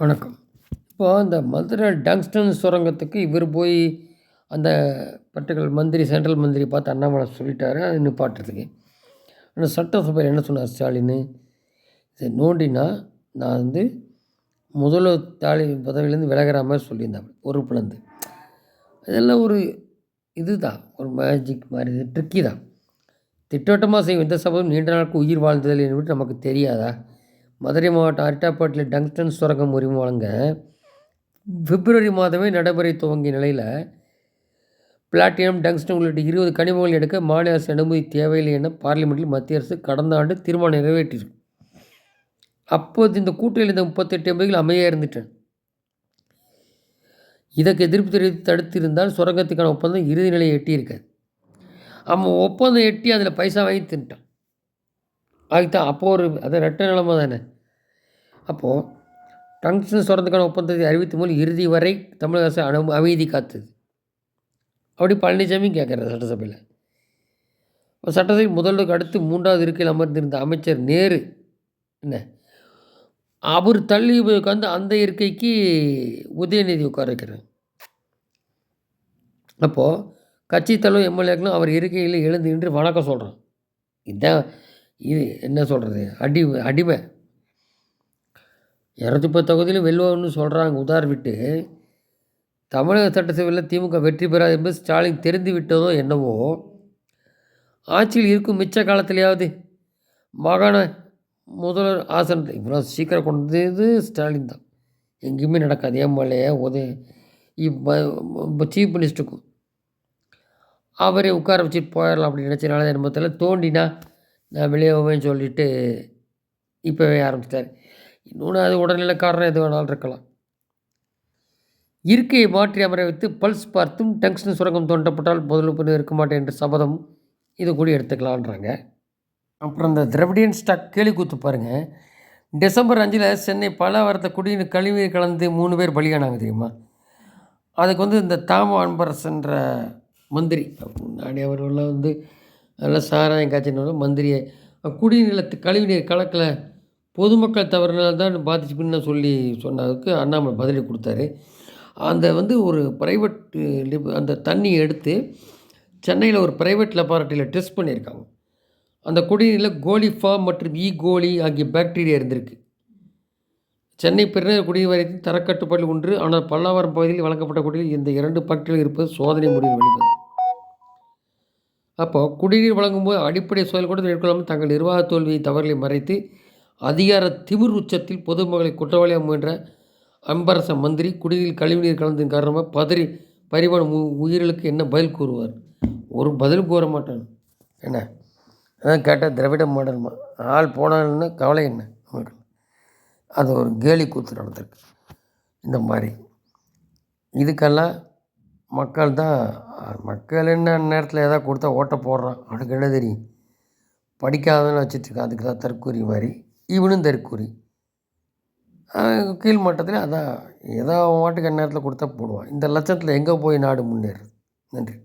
வணக்கம். இப்போ அந்த மதுரை டங்ஸ்டன் சுரங்கத்துக்கு இவர் போய் அந்த பர்டிகுலர் மந்திரி சென்ட்ரல் மந்திரி பார்த்து அண்ணாமலை சொல்லிட்டாரு அது நிப்பாட்டுறதுக்கு. ஆனால் சட்டசபையில் என்ன சொன்னார் ஸ்டாலின் இதை நோண்டினா நான் வந்து முதல்வர் தாலி பதவியிலேருந்து விலகிற மாதிரி சொல்லியிருந்தேன் பொறுப்புலேருந்து இதெல்லாம் ஒரு இதுதான் ஒரு மேஜிக் மாதிரி ட்ரிக்கி தான். திட்டவட்டமாக செய்யும் எந்த சபதம் நீண்ட நாளுக்கு உயிர் வாழ்ந்ததில் என்று நமக்கு தெரியாதா? மதுரை மாவட்டம் அரிட்டாப்பேட்டில் டங்ஸ்டன் சுரங்கம் உரிமை வழங்க பிப்ரவரி மாதமே நடைமுறை துவங்கிய நிலையில் பிளாட்டினம் டங்ஸ்டன் உள்ளிட்ட இருபது கனிமங்கள் எடுக்க மாநில அரசு அனுமதி தேவையில்லை என பார்லிமெண்ட்டில் மத்திய அரசு கடந்த ஆண்டு தீர்மானம் நிறைவேற்றியிருக்கு. அப்போது இந்த கூட்டில் இந்த முப்பத்தெட்டு எம்பிகள் அமைய இருந்துட்டேன் இதற்கு எதிர்ப்பு தெரிவித்து தடுத்திருந்தால் சுரங்கத்துக்கான ஒப்பந்தம் இறுதி நிலையை எட்டியிருக்காது. அவன் ஒப்பந்தம் எட்டி அதில் பைசா வாங்கி தின்ட்டான். அதுதான் அப்போது ஒரு அது ரெட்ட நிலமை தானே? அப்போது டங்ஸ்டன் சுரங்கத்துக்கான ஒப்பந்தத்தை அறிவித்த மூலம் இறுதி வரை தமிழக அரசு அனு அமைதி காத்தது. அப்படி பழனிசாமி கேட்குறாரு சட்டசபையில். இப்போ சட்டசபை முதல்வருக்கு அடுத்து மூன்றாவது இருக்கையில் அமர்ந்திருந்த அமைச்சர் நேரு என்ன? அவர் தள்ளி உட்காந்து அந்த இருக்கைக்கு உதயநிதி உட்கார வைக்கிறார். அப்போது கட்சி தலைவர் எம்எல்ஏக்களும் அவர் இருக்கையில் எழுந்து நின்று வணக்கம் சொல்கிறான் இதுதான் இது என்ன சொல்கிறது அடி அடிமை. இரநூத்தி பத்து தொகுதியிலும் வெல்வோம்னு சொல்கிறாங்க உதார் விட்டு தமிழக சட்டசபையில் திமுக வெற்றி பெறாது என்பது ஸ்டாலின் தெரிந்து விட்டதோ என்னவோ? ஆட்சியில் இருக்கும் மிச்ச காலத்திலேயாவது மாகாண முதல்வர் ஆசனத்தை இவ்வளோ சீக்கிரம் கொண்டது ஸ்டாலின் தான். எங்கேயுமே நடக்காது. எம்எல்ஏ உதய இப்போ சீஃப் மினிஸ்டருக்கும். அவரே உட்கார வச்சுட்டு போயிடலாம் அப்படின்னு நினச்சனால என்பதில் தோண்டினா நான் வெளியே போவேன் சொல்லிவிட்டு இப்போவே ஆரம்பிச்சிட்டார். இன்னொன்று அது உடல்நிலை காரணம் எது வேணாலும் இருக்கலாம். இருக்கையை மாற்றி அமர வைத்து பல்ஸ் பார்த்தும் டங்ஸ்டன் சுரங்கம் தோண்டப்பட்டால் முதலுப்பு இருக்க மாட்டேன் என்ற சபதம் இது கூட எடுத்துக்கலான்றாங்க. அப்புறம் இந்த திரவிடியன் ஸ்டாக் கேலி கூத்து பாருங்கள் டிசம்பர் அஞ்சில் சென்னை பல வரத்த குடிநீர் கழிவுநீர் கலந்து மூணு பேர் பலியானாங்க தெரியுமா? அதுக்கு வந்து இந்த தாம அன்பரசன்ற மந்திரி. முன்னாடி அவர் வந்து அதனால் சாராயம் காய்ச்சினாலும் மந்திரியை. குடிநிலத்து கழிவுநீர் கலக்கலை. பொதுமக்கள் தவறுனால தான் பாதிச்சுக்குன்னு சொல்லி சொன்னதுக்கு அண்ணாமலை பதிலடி கொடுத்தாரு. அந்த வந்து ஒரு ப்ரைவேட் அந்த தண்ணி எடுத்து சென்னையில் ஒரு ப்ரைவேட் லெபார்ட்டரியில் டெஸ்ட் பண்ணியிருக்காங்க. அந்த குடிநீரில் கோலிஃபா மற்றும் e. ஈ கோலி ஆகிய பாக்டீரியா இருந்திருக்கு. சென்னை பெருநகர் குடிநீர் வாரியத்தின் தரக்கட்டுப்பாடு ஒன்று ஆனால் பல்லாவரம் பகுதியில் வழங்கப்பட்ட குடியில் இந்த இரண்டு பாக்டீரியா இருப்பது சோதனை முடிவு வெளிவந்தது. அப்போது குடிநீர் வழங்கும்போது அடிப்படை சோதனை கூட மேற்கொள்ளாமல் தங்கள் நிர்வாக தோல்வியை தவறுகளை மறைத்து அதிகார திமிர் உச்சத்தில் பொதுமக்களை குற்றவாளியாக முயன்ற அம்பரச மந்திரி குடிநீர் கழிவுநீர் கலந்ததன் காரணமாக பதறி பரிவான உயிர்களுக்கு என்ன பதில் கூறுவார்? ஒரு பதில் கூற மாட்டான். என்ன? அதான் கேட்டால் திராவிட மாடல்மா. ஆள் போனான்னு கவலை என்ன? உங்களுக்கு அது ஒரு கேலி கூத்து நடந்திருக்கு. இந்த மாதிரி. இதுக்கெல்லாம் மக்கள் தான் மக்கள் என்ன நேரத்தில் எதாவது கொடுத்தா ஓட்டை போடுறான்? அவனுக்கு என்ன தெரியும்? படிக்காதவன்னு வச்சுட்ருக்கான் அதுக்கு தான் தற்கூரி மாதிரி. இவனும் தற்கூரி. கீழ் மட்டத்தில் அதான் ஏதோ அவன் வாட்டுக்கு நேரத்தில் கொடுத்தா போடுவான். இந்த லட்சத்தில் எங்கே போய் நாடு முன்னேறுது நன்றி.